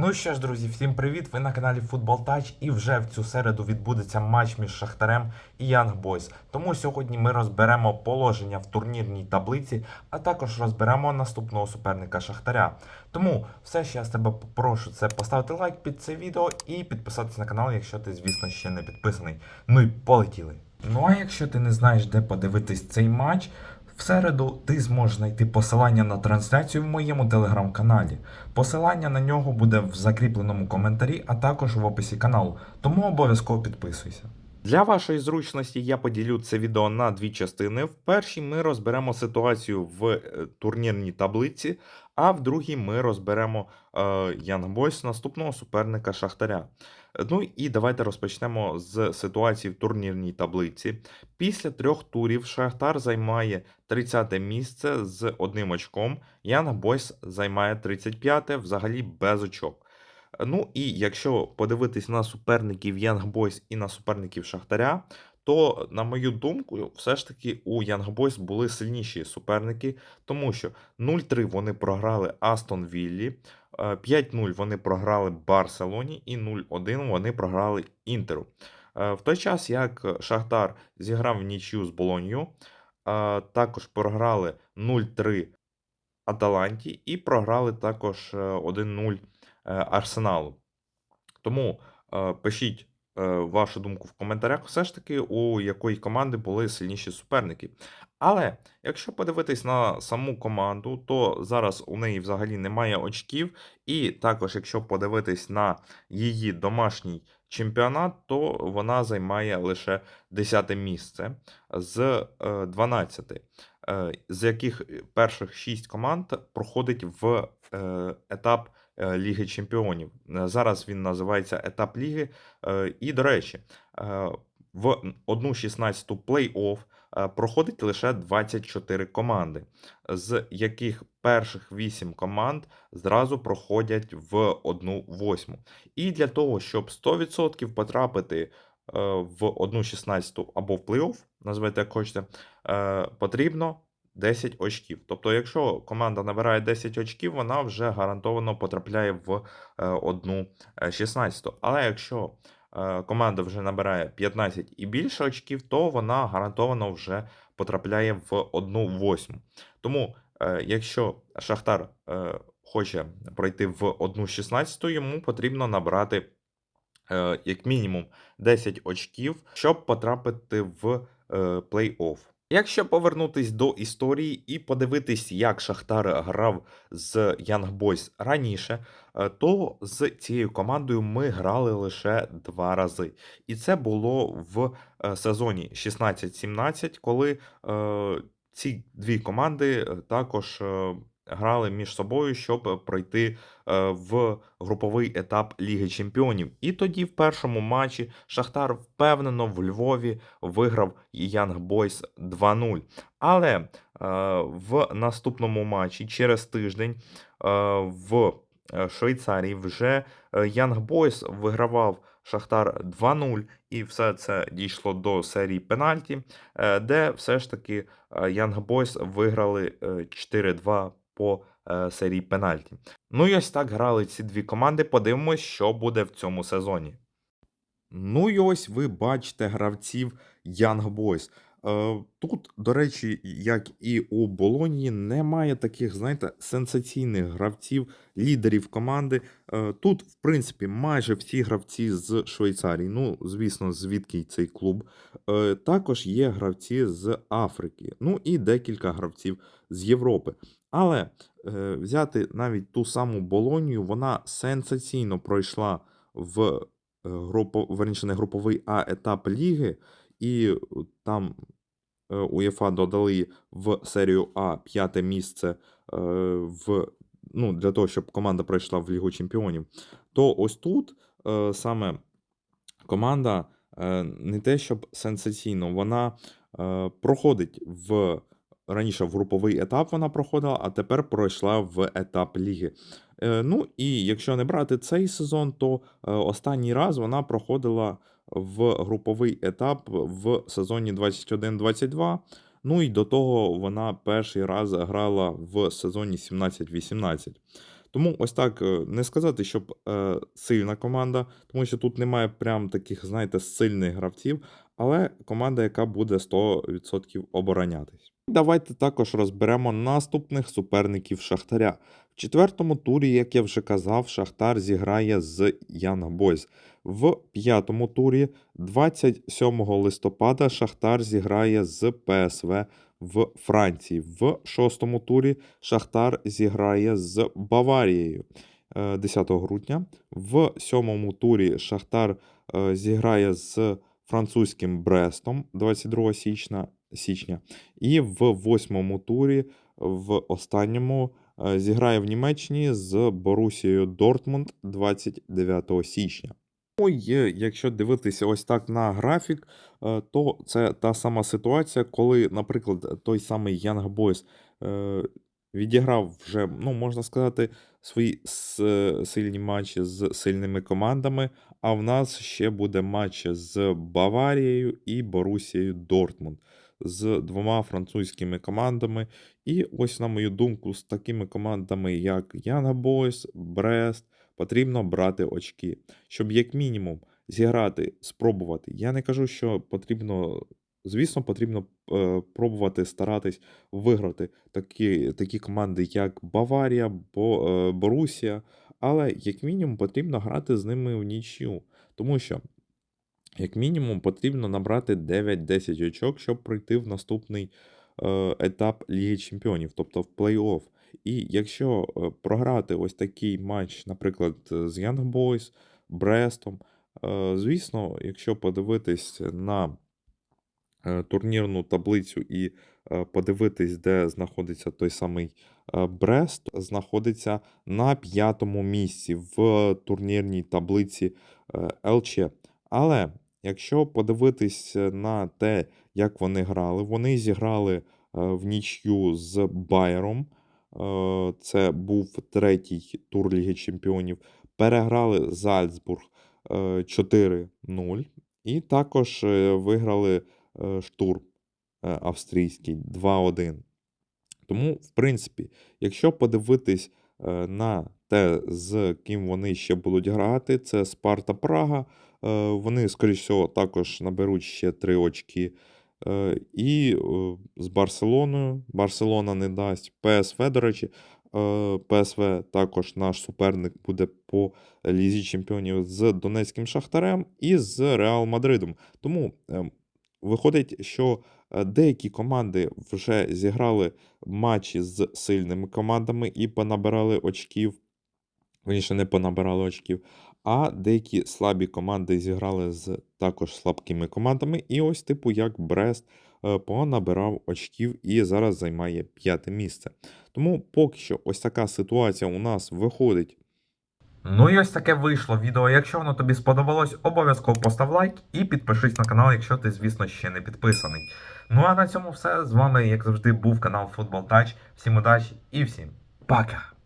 Ну що ж, друзі, всім привіт! Ви на каналі Футбол Тач і вже в цю середу відбудеться матч між Шахтарем і Янг Бойс. Тому сьогодні ми розберемо положення в турнірній таблиці, а також розберемо наступного суперника Шахтаря. Тому все, що я з тебе попрошу, це поставити лайк під це відео і підписатися на канал, якщо ти, звісно, ще не підписаний. Ну і полетіли. Ну а якщо ти не знаєш, де подивитись цей матч. В середу ти зможеш знайти посилання на трансляцію в моєму телеграм-каналі. Посилання на нього буде в закріпленому коментарі, а також в описі каналу, тому обов'язково підписуйся. Для вашої зручності я поділю це відео на дві частини. В першій ми розберемо ситуацію в е, турнірній таблиці, а в другій ми розберемо е, Young Boys наступного суперника Шахтаря. Ну і давайте розпочнемо з ситуації в турнірній таблиці. Після трьох турів Шахтар займає 30 місце з одним очком. Янг Бойс займає 35 взагалі без очок. Ну і якщо подивитись на суперників Янг Бойс і на суперників Шахтаря, то, на мою думку, все ж таки у Янг Бойс були сильніші суперники, тому що 0-3 вони програли Астон Віллі, е, 5-0 вони програли Барселоні і 0-1 вони програли Інтеру. Е, В той час, як Шахтар зіграв нічю з Болонью, також програли 0-3 Аталанті і програли також е, 1-0 е, Арсеналу. Тому е, пишіть е, вашу думку в коментарях, все ж таки, у якої команди були сильніші суперники. Але якщо подивитись на саму команду, то зараз у неї взагалі немає очків. І також, якщо подивитись на її домашній чемпіонат, то вона займає лише 10 місце з е, 12, е, з яких перших 6 команд проходить в е, етап е, Ліги Чемпіонів. Е, Зараз він називається етап Ліги. Е, І, до речі, е, в 1-16 плей-офф е, проходить лише 24 команди, з яких перших 8 команд зразу проходять в 1-8. І для того, щоб 100% потрапити е, в 1-16 або в плей-офф, назвете як хочете, е, потрібно 10 очків. Тобто, якщо команда набирає 10 очків, вона вже гарантовано потрапляє в е, 1-16. Але якщо е, команда вже набирає 15 і більше очків, то вона гарантовано вже потрапляє в 1-8. Тому, е, якщо Шахтар е, хоче пройти в 1-16, йому потрібно набрати е, як мінімум 10 очків, щоб потрапити в е, плей-офф. Якщо повернутись до історії і подивитись, як Шахтар грав з Young Boys раніше, е, то з цією командою ми грали лише два рази. І це було в е, сезоні 16-17, коли е, ці дві команди також грали між собою, щоб пройти е, в груповий етап Ліги Чемпіонів. І тоді, в першому матчі, Шахтар впевнено в Львові виграв Young Boys 2-0. Але е, в наступному матчі через тиждень е, в е, Швейцарії вже е, Young Boys вигравав Шахтар 2-0, і все це дійшло до серії пенальті, е, де все ж таки е, Young Boys виграли е, 4-2 по е, серії пенальті. Ну і ось так грали ці дві команди. Подивимось, що буде в цьому сезоні. Ну і ось ви бачите гравців Young Boys. Е, Тут, до речі, як і у Болонії, немає таких, знаєте, сенсаційних гравців, лідерів команди. Е, Тут, в принципі, майже всі гравці з Швейцарії. Ну, звісно, звідки цей клуб. Також є гравці з Африки. Ну і декілька гравців з Європи. Але е, взяти навіть ту саму Болонію, вона сенсаційно пройшла в е, групо, верніше, не груповий А етап ліги, і там е, УЄФА додали в серію А п'яте місце е, в, ну, для того, щоб команда пройшла в Лігу Чемпіонів. То ось тут е, саме команда е, не те, щоб сенсаційно, вона е, проходить в раніше в груповий етап вона проходила, а тепер пройшла в етап ліги. Е, Ну і якщо не брати цей сезон, то е, останній раз вона проходила в груповий етап в сезоні 21-22. Ну і до того вона перший раз грала в сезоні 17-18. Тому ось так е, не сказати, щоб е, сильна команда, тому що тут немає прям таких, знаєте, сильних гравців, але команда, яка буде 100% оборонятись. Давайте також розберемо наступних суперників Шахтаря. В четвертому турі, як я вже казав, Шахтар зіграє з Young Boys. В п'ятому турі, 27 листопада, Шахтар зіграє з ПСВ в Франції. В шостому турі Шахтар зіграє з Баварією е, 10 грудня. В сьомому турі Шахтар е, зіграє з французьким Брестом 22 січня. Січня. І в восьмому турі, в останньому, е, зіграє в Німеччині з Борусією Дортмунд 29 січня. Ну, якщо дивитися ось так на графік, е, то це та сама ситуація, коли, наприклад, той самий Young Boys е, відіграв вже, ну, можна сказати, свої сильні матчі з сильними командами, а в нас ще буде матч з Баварією і Борусією Дортмунд з двома французькими командами. І ось, на мою думку, з такими командами, як Young Boys, Брест, потрібно брати очки щоб як мінімум зіграти, спробувати. Я не кажу, що потрібно, звісно, потрібно е, пробувати старатись виграти такі, такі команди, як Баварія, Бо, е, Борусія, але як мінімум потрібно грати з ними в нічю. Тому що, як мінімум, потрібно набрати 9-10 очок, щоб пройти в наступний е, етап Ліги Чемпіонів, тобто в плей-офф. І якщо е, програти ось такий матч, наприклад, з Young Boys, Брестом, е, звісно, якщо подивитись на турнірну таблицю і подивитись, де знаходиться той самий Брест, знаходиться на п'ятому місці в турнірній таблиці ЛЧ. Але якщо подивитись на те, як вони грали, вони зіграли е, в нічю з Байером. Е, Це був третій тур Ліги Чемпіонів. Переграли Зальцбург е, 4-0. І також е, виграли е, штурм е, австрійський 2-1. Тому, в принципі, якщо подивитись е, на те, з ким вони ще будуть грати, це Спарта Прага. Е, Вони, скоріш всього, також наберуть ще 3 очки. Е, І з Барселоною. Барселона не дасть. ПСВ, до речі, е, ПСВ також наш суперник буде по Лізі Чемпіонів з Донецьким Шахтарем і з Реал Мадридом. Тому е, виходить, що деякі команди вже зіграли матчі з сильними командами і понабирали очків. Вірніше, не понабирали очків. А деякі слабі команди зіграли з також слабкими командами. І ось, типу, як Брест е, понабирав очків і зараз займає п'яте місце. Тому поки що ось така ситуація у нас виходить. Ну і ось таке вийшло відео. Якщо воно тобі сподобалось, обов'язково постав лайк і підпишись на канал, якщо ти, звісно, ще не підписаний. Ну а на цьому все. З вами, як завжди, був канал Футбол Тач. Всім удачі і всім пока!